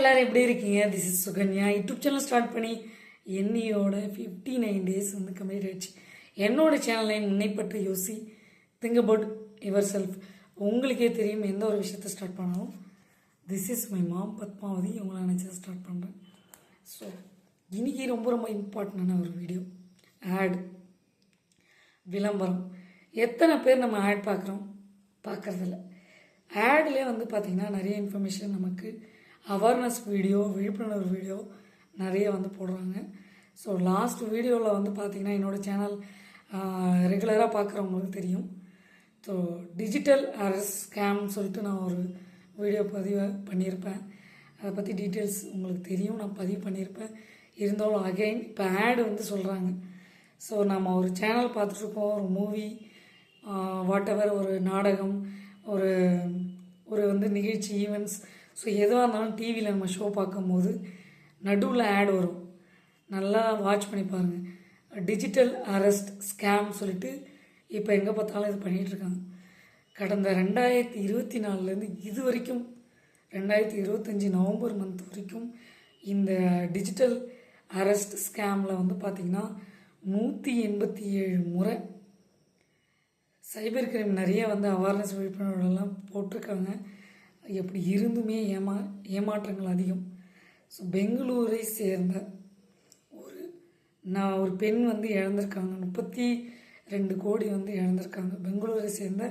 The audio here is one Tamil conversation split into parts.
எல்லாரும் எப்படி இருக்கீங்க? This is Sukanya. YouTube channel start பண்ணி என்னையோட ஃபிஃப்டி நைன் டேஸ் வந்து கம்ப்ளீட் ஆயிடுச்சு. என்னோட சேனலை முன்னை பற்றி யோசி திங்க் அபவுட் யுவர் செல்ஃப் உங்களுக்கே தெரியும் எந்த ஒரு விஷயத்தை ஸ்டார்ட் பண்ணாலும் this is my mom Padmavathi. உங்களை நினச்சி ஸ்டார்ட் பண்ணுறேன் ஸோ இன்னைக்கு ரொம்ப ரொம்ப இம்பார்ட்டண்டான ஒரு வீடியோ ஆட் விளம்பரம். எத்தனை பேர் நம்ம ஆட் பார்க்குறோம்? பார்க்குறதில்ல. ஆட்லேயே வந்து பார்த்திங்கன்னா நிறைய இன்ஃபர்மேஷன் நமக்கு அவேர்னஸ் வீடியோ விழிப்புணர்வு வீடியோ நிறைய வந்து போடுறாங்க. ஸோ லாஸ்ட் வீடியோவில் வந்து பார்த்திங்கன்னா என்னோடய சேனல் ரெகுலராக பார்க்குறவங்களுக்கு தெரியும். ஸோ டிஜிட்டல் அரஸ் ஸ்கேம்னு சொல்லிட்டு நான் ஒரு வீடியோ பதிவு பண்ணியிருப்பேன் அதை பற்றி டீட்டெயில்ஸ் உங்களுக்கு தெரியும் நான் பதிவு பண்ணியிருப்பேன் இருந்தாலும் அகைன் இப்போ ஆடு வந்து சொல்கிறாங்க ஸோ நம்ம ஒரு சேனல் பார்த்துட்ருக்கோம் ஒரு மூவி வாட் எவர் ஒரு நாடகம் ஒரு ஒரு வந்து நிகழ்ச்சி ஈவெண்ட்ஸ் ஸோ எதுவாக இருந்தாலும் டிவியில் நம்ம ஷோ பார்க்கும்போது நடுவில் ஆட் வரும். நல்லா வாட்ச் பண்ணி பாருங்கள் டிஜிட்டல் அரெஸ்ட் ஸ்கேம் சொல்லிட்டு இப்போ எங்கே பார்த்தாலும் இது பண்ணிகிட்ருக்காங்க கடந்த ரெண்டாயிரத்தி இருபத்தி நாலுலேருந்து இது வரைக்கும் ரெண்டாயிரத்தி இருபத்தஞ்சி நவம்பர் மந்த் வரைக்கும் இந்த டிஜிட்டல் அரெஸ்ட் ஸ்கேமில் வந்து பார்த்திங்கன்னா நூற்றி எண்பத்தி ஏழு முறை சைபர் கிரைம் நிறைய வந்து அவேர்னஸ் விழிப்புணர்வுலாம் போட்டிருக்காங்க. எப்படி இருந்துமே ஏமா ஏமாற்றங்கள் அதிகம். ஸோ பெங்களூரை சேர்ந்த ஒரு நான் ஒரு பெண் வந்து இழந்திருக்காங்க. முப்பத்தி ரெண்டு கோடி வந்து இழந்திருக்காங்க. பெங்களூரை சேர்ந்த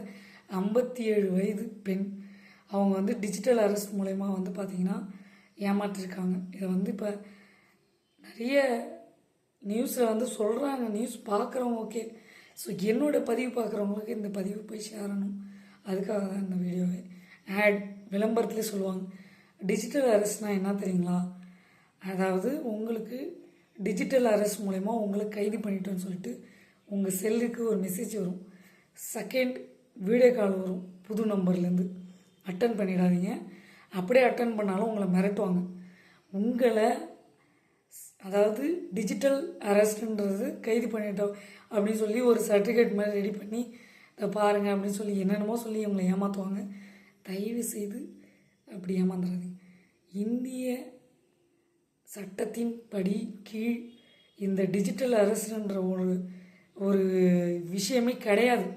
ஐம்பத்தி ஏழு வயது பெண். அவங்க வந்து டிஜிட்டல் அரெஸ்ட் மூலயமா வந்து பார்த்திங்கன்னா ஏமாற்றிருக்காங்க. இதை வந்து இப்போ நிறைய நியூஸில் வந்து சொல்கிறாங்க நியூஸ் பார்க்குறவங்க ஓகே. ஸோ என்னோட பதிவு பார்க்குறவங்களுக்கு இந்த பதிவு போய் சேரணும். அதுக்காக தான் இந்த வீடியோவே ஆட் விளம்பரத்துலேயே சொல்லுவாங்க. டிஜிட்டல் அரெஸ்ட்னால் என்ன தெரியுங்களா? அதாவது உங்களுக்கு டிஜிட்டல் அரெஸ்ட் மூலயமா உங்களை கைது பண்ணிட்டோன்னு சொல்லிட்டு உங்கள் செல்லுக்கு ஒரு மெசேஜ் வரும். செகண்ட் வீடியோ கால் வரும். புது நம்பர்லேருந்து அட்டன் பண்ணிடாதீங்க. அப்படியே அட்டன் பண்ணாலும் உங்களை மிரட்டுவாங்க. உங்களை அதாவது டிஜிட்டல் அரெஸ்ட்ன்றது கைது பண்ணிட்டோம் அப்படின்னு சொல்லி ஒரு சர்டிஃபிகேட் மாதிரி ரெடி பண்ணி இதை பாருங்கள் அப்படின்னு சொல்லி என்னென்னமோ சொல்லி இவங்களை ஏமாற்றுவாங்க தயவு செய்து அப்படி ஏமாந்துடாதீங்க இந்திய சட்டத்தின் படி கீழ் இந்த டிஜிட்டல் அரசுன்ற ஒரு ஒரு விஷயமே கிடையாது.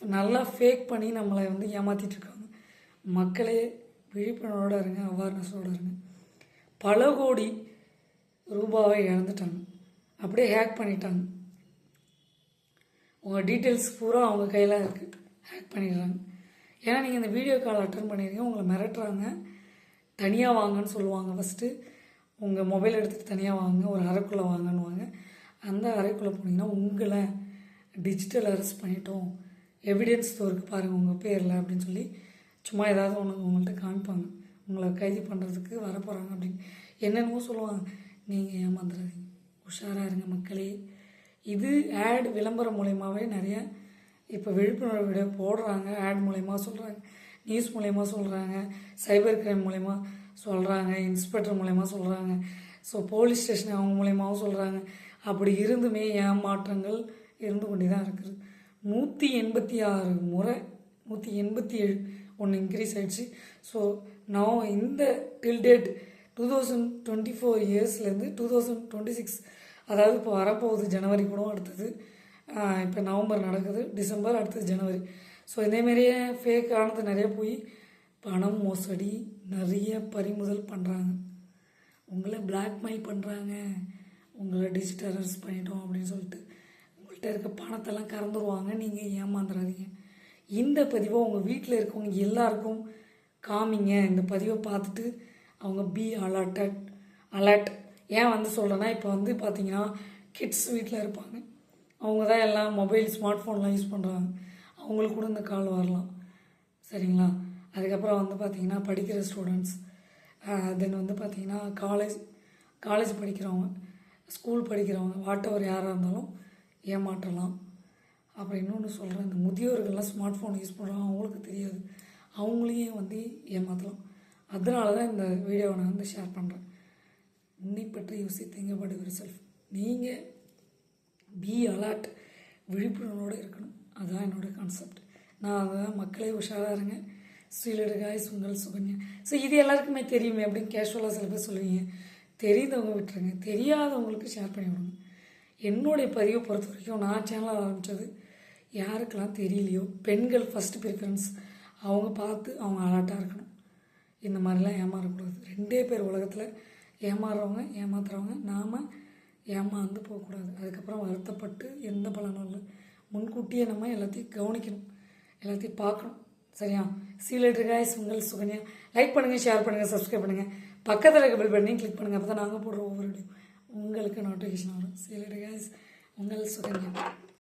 நல்லா ஃபேக் பண்ணி நம்மளை வந்து ஏமாற்றிட்டு இருக்காங்க. மக்களே விழிப்புணர்வோடு இருங்க அவேர்னஸோடு இருங்க. பல கோடி ரூபாவை இழந்துட்டாங்க. அப்படியே ஹேக் பண்ணிட்டாங்க. உங்கள் டீட்டெயில்ஸ் பூரா அவங்க கையில் இருக்குது ஹேக் பண்ணிடுறாங்க. ஏன்னா நீங்கள் இந்த வீடியோ கால் அட்டன் பண்ணியிருக்கீங்க உங்களை மிரட்டுறாங்க. தனியாக வாங்கன்னு சொல்லுவாங்க ஃபஸ்ட்டு உங்கள் மொபைல் எடுத்துகிட்டு தனியாக வாங்க ஒரு அறைக்குள்ளே வாங்கன்னுவாங்க. அந்த அறைக்குள்ளே போனீங்கன்னா உங்களை டிஜிட்டல் அரெஸ்ட் பண்ணிட்டோம். எவிடன்ஸ் இருக்குது பாருங்கள் உங்கள் பேரில் அப்படின்னு சொல்லி சும்மா ஏதாவது ஒன்று உங்கள்கிட்ட காமிப்பாங்க. உங்களை கைது பண்ணுறதுக்கு வரப்போகிறாங்க அப்படின்னு. என்னென்னமோ சொல்லுவாங்க. நீங்கள் ஏமாந்துடாதீங்க. உஷாராக இருங்க மக்களே. இது ஆட் விளம்பரம் மூலயமாவே நிறைய இப்போ விழிப்புணர்வு வீடியோ போடுறாங்க ஆட் மூலயமா சொல்கிறாங்க நியூஸ் மூலயமா சொல்கிறாங்க சைபர் கிரைம் மூலயமா சொல்கிறாங்க இன்ஸ்பெக்டர் மூலயமா சொல்கிறாங்க ஸோ போலீஸ் ஸ்டேஷன் அவங்க மூலயமாவும் சொல்கிறாங்க அப்படி இருந்துமே ஏமாற்றங்கள் இருந்து கொண்டே தான் இருக்குது. நூற்றி எண்பத்தி ஆறு முறை நூற்றி எண்பத்தி ஏழு ஒன்று இன்க்ரீஸ் ஆகிடுச்சு ஸோ நான் இந்த till date two thousand twenty four இயர்ஸ்லேருந்து two thousand twenty six அதாவது இப்போ வரப்போகுது ஜனவரி கூட அடுத்தது இப்போ நவம்பர் நடக்குது. டிசம்பர் அடுத்தது ஜனவரி. ஸோ இதேமாரியே ஃபேக் ஆனது நிறைய போய் பணம் மோசடி நிறைய பறிமுதல் பண்ணுறாங்க உங்களை பிளாக்மெயில் பண்ணுறாங்க உங்களை டிஜிட்டல் அரெஸ்ட் பண்ணிட்டோம் அப்படின்னு சொல்லிட்டு உங்கள்கிட்ட இருக்க பணத்தெல்லாம் கறந்துருவாங்க. நீங்கள் ஏமாந்துடாதீங்க இந்த பதிவை உங்கள் வீட்டில் இருக்கவங்க எல்லாருக்கும் காமிங்க. இந்த பதிவை பார்த்துட்டு அவங்க பி அலர்ட்டட் அலர்ட் ஏன் வந்து சொல்கிறேன்னா இப்போ வந்து பார்த்தீங்கன்னா கிட்ஸ் வீட்டில் இருப்பாங்க. அவங்க தான் எல்லாம் மொபைல் ஸ்மார்ட் ஃபோன்லாம் யூஸ் பண்ணுறாங்க அவங்களுக்கு கூட இந்த கால் வரலாம். சரிங்களா? அதுக்கப்புறம் வந்து பார்த்திங்கன்னா படிக்கிற ஸ்டூடெண்ட்ஸ் தென் வந்து பார்த்திங்கன்னா காலேஜ் காலேஜ் படிக்கிறவங்க ஸ்கூல் படிக்கிறவங்க வாட்டவர் யாராக இருந்தாலும் ஏமாற்றலாம். அப்புறம் இன்னொன்று சொல்கிறேன் இந்த முதியோர்கள்லாம் ஸ்மார்ட் ஃபோன் யூஸ் பண்ணுறாங்க அவங்களுக்கு தெரியாது. அவங்களையும் வந்து ஏமாற்றலாம் அதனால தான் இந்த வீடியோவை நான் வந்து ஷேர் பண்ணுறேன் உன்னை பற்றி யோசித்தீங்க பட் யுவர் செல்ஃப் நீங்கள் பி அலர்ட் விழிப்புணர்வோடு இருக்கணும். அதுதான் என்னோடய கான்செப்ட் நான் மக்களே உஷாராக இருங்க. ஸ்ரீலடு காய்ஸ் உங்கள் சுகன்யா. ஸோ இது எல்லாருக்குமே தெரியுமே அப்படின்னு கேஷுவலாக சில பேர் சொல்லுவீங்க. தெரிந்தவங்க விட்டுருங்க. தெரியாதவங்களுக்கு ஷேர் பண்ணி விடுங்க. என்னுடைய பதிவை பொறுத்த வரைக்கும் நான் சேனல் ஆரம்பித்தது யாருக்கெல்லாம் தெரியலையோ பெண்கள் ஃபஸ்ட்டு ப்ரிஃபரன்ஸ் அவங்க பார்த்து அவங்க அலர்ட்டாக இருக்கணும். இந்த மாதிரிலாம் ஏமாறக்கூடாது. ரெண்டே பேர் உலகத்தில் ஏமாறுறவங்க ஏமாத்துறவங்க. நாம் ஏமாந்து போகக்கூடாது. அதுக்கப்புறம் வருத்தப்பட்டு எந்த பலனும் இல்லை. முன்கூட்டியே நம்ம எல்லாத்தையும் கவனிக்கணும். எல்லாத்தையும் பார்க்கணும். சரியா? சீலேட்டர் காய்ஸ் உங்கள் சுகன்யா. லைக் பண்ணுங்கள் ஷேர் பண்ணுங்கள் சப்ஸ்கிரைப் பண்ணுங்கள் பக்கத்தில் இருக்க பெல் பண்ணி கிளிக் பண்ணுங்கள் அப்போ தான் நாங்கள் போடுற ஒவ்வொரு வீடியோ உங்களுக்கு நோட்டிஃபிகேஷன் வரும். சீலேட்டர் காய்ஸ் உங்கள் சுகன்யா.